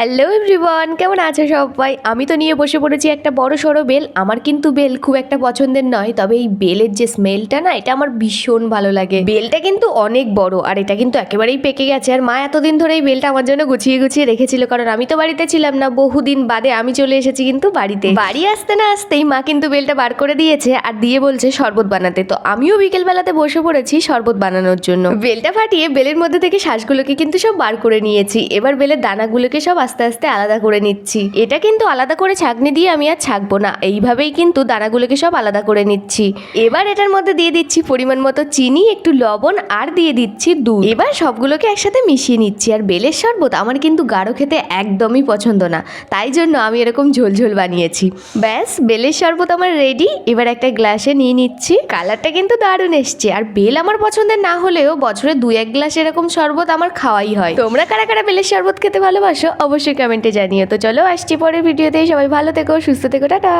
Hello everyone কেমন আছো সবাই? আমি তো নিয়ে বসে পড়েছি একটা বড় সড়ো বেল। আমার কিন্তু বেল খুব একটা পছন্দের নয়, তবে এই বেলের যে স্মেলটা না, এটা আমার ভীষণ ভালো লাগে। বেলটা কিন্তু অনেক বড়, আর এটা কিন্তু একেবারেই পেকে গেছে। আর মা এতদিন ধরে এই বেলটা আমার জন্য গুছিয়ে গুছিয়ে রেখেছিল, কারণ আমি তো বাড়িতে ছিলাম না। বহুদিন বাদে আমি চলে এসেছি কিন্তু বাড়িতে। বাড়ি আসতে না আসতেই মা কিন্তু বেলটা বার করে দিয়েছে আর দিয়ে বলছে শরবত বানাতে। তো আমিও বিকেল বেলাতে বসে পড়েছি শরবত বানানোর জন্য। বেলটা ফাটিয়ে বেলের মধ্যে থেকে শ্বাসগুলোকে কিন্তু সব বার করে নিয়েছি। এবার বেলের দানাগুলোকে সব আস্তে আস্তে আলাদা করে নিচ্ছি। এটা কিন্তু আলাদা করে ছাঁকনি দিয়ে আমি আর ছাঁকবো না। এইভাবেই কিন্তু দানাগুলোকে সব আলাদা করে নিচ্ছি। এবার এটার মধ্যে দিয়ে দিচ্ছি পরিমাণ মতো চিনি, একটু লবণ আর দিয়ে দিচ্ছি দুধ। এবার সবগুলোকে একসাথে মিশিয়ে নিচ্ছি। আর বেলের শরবত আমার কিন্তু গাঢ় খেতে একদমই পছন্দ না। তাই জন্য আমি এরকম ঝোলঝোল বানিয়েছি। ব্যাস, বেলের শরবত আমার রেডি এবার একটা গ্লাসে নিয়ে নিচ্ছি। কালারটা কিন্তু দারুণ এসছে। আর বেল আমার পছন্দের না হলেও বছরে দু এক গ্লাস এরকম শরবত আমার খাওয়াই হয়। তোমরা কারা কারা বেলের শরবত খেতে ভালোবাসো? অবশ্যই কমেন্টে জানিও। তো চলো আসছি পরের ভিডিওতে সবাই ভালো থেকো সুস্থ থেকো টাটা।